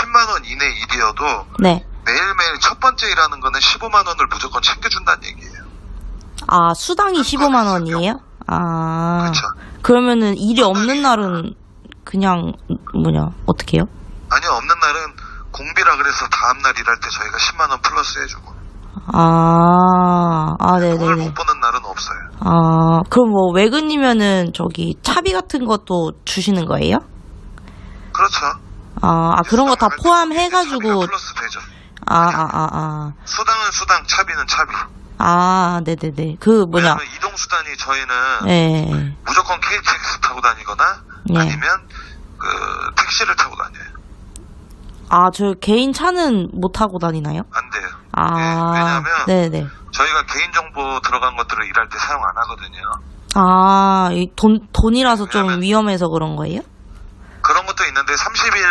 10만 원 이내 일이어도 네. 매일매일 첫 번째 일하는 거는 15만 원을 무조건 챙겨준다는 얘기예요. 아, 수당이 15만 원이에요? 아. 그렇죠. 그러면은 일이 없는 날은 그냥 뭐냐 어떻게 해요? 아니요, 없는 날은 공비라 그래서 다음 날 일할 때 저희가 10만 원 플러스 해주고 아, 아, 돈을 네네네. 못 버는 날은 없어요. 아, 그럼 뭐 외근이면은 저기 차비 같은 것도 주시는 거예요? 그렇죠. 아, 아 그런 거다 수당 차비가 포함해가지고 플러스 되죠. 아, 아, 아, 아, 수당은 수당, 차비는 차비. 아, 네네네. 그 뭐냐? 왜냐면 이동 수단이 저희는 예. 무조건 KTX 타고 다니거나 네. 아니면 그 택시를 타고 다녀요. 아, 저 개인 차는 못 타고 다니나요? 안 돼요. 아, 네, 왜냐면 네네. 저희가 개인 정보 들어간 것들을 일할 때 사용 안 하거든요. 아, 이 돈, 돈이라서 좀 왜냐면- 위험해서 그런 거예요? 그런 것도 있는데 30일